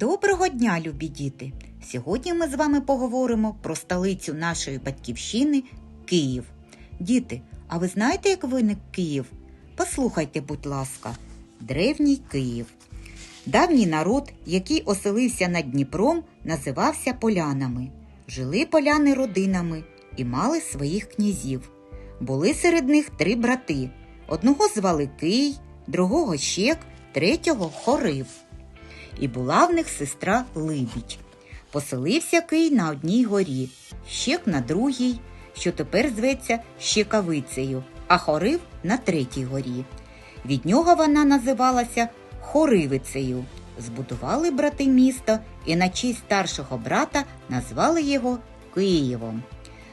Доброго дня, любі діти! Сьогодні ми з вами поговоримо про столицю нашої батьківщини Київ. Діти, а ви знаєте, як виник Київ? Послухайте, будь ласка, древній Київ. Давній народ, який оселився над Дніпром, називався полянами. Жили поляни родинами і мали своїх князів. Були серед них три брати. Одного звали Кий, другого Щек, третього Хорив. І була в них сестра Либідь. Поселився Кий на одній горі, Щек на другій, що тепер зветься Щекавицею, а Хорив на третій горі. Від нього вона називалася Хоривицею. Збудували брати місто і на честь старшого брата назвали його Києвом.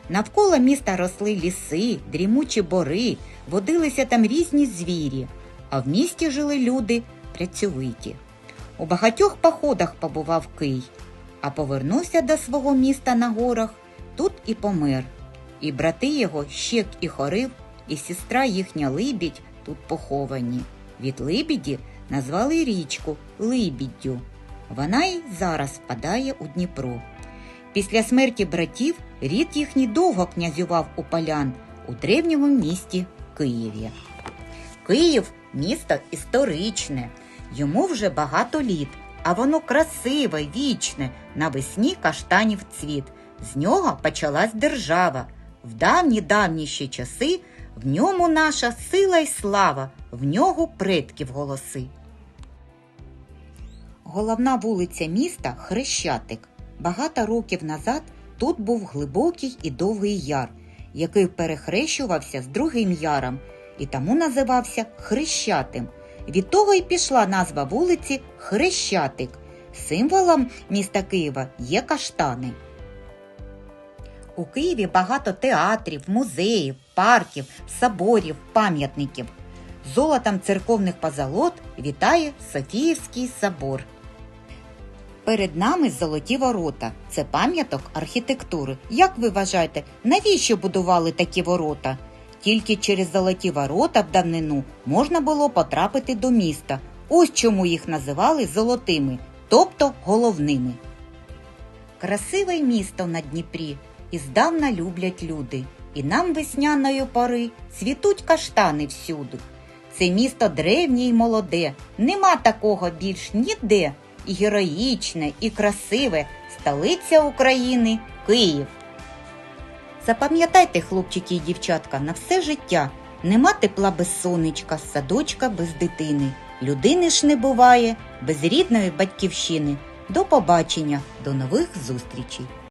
Навколо міста росли ліси, дрімучі бори, водилися там різні звірі, а в місті жили люди працьовиті. У багатьох походах побував Кий, а повернувся до свого міста на горах, тут і помер. І брати його Щек і Хорив, і сестра їхня Либідь тут поховані. Від Либіді назвали річку Либіддю. Вона й зараз впадає у Дніпро. Після смерті братів рід їхній довго князював у полян у древньому місті Києві. Київ місто історичне, йому вже багато літ, а воно красиве, вічне, навесні каштанів цвіт. З нього почалась держава. В давні давні ще часи в ньому наша сила й слава, в нього предків голоси. Головна вулиця міста Хрещатик. Багато років назад тут був глибокий і довгий яр, який перехрещувався з другим яром і тому називався Хрещатим. Від того й пішла назва вулиці Хрещатик. Символом міста Києва є каштани. У Києві багато театрів, музеїв, парків, соборів, пам'ятників. Золотом церковних позолот вітає Софіївський собор. Перед нами золоті ворота. Це пам'яток архітектури. Як ви вважаєте, навіщо будували такі ворота? Тільки через золоті ворота в давнину можна було потрапити до міста. Ось чому їх називали золотими, тобто головними. Красиве місто на Дніпрі і здавна люблять люди. І нам весняної пори цвітуть каштани всюди. Це місто древнє й молоде, нема такого більш ніде. І героїчне, і красиве столиця України Київ. Запам'ятайте, хлопчики і дівчатка, на все життя нема тепла без сонечка, садочка без дитини. Людини ж не буває без рідної батьківщини. До побачення, до нових зустрічей!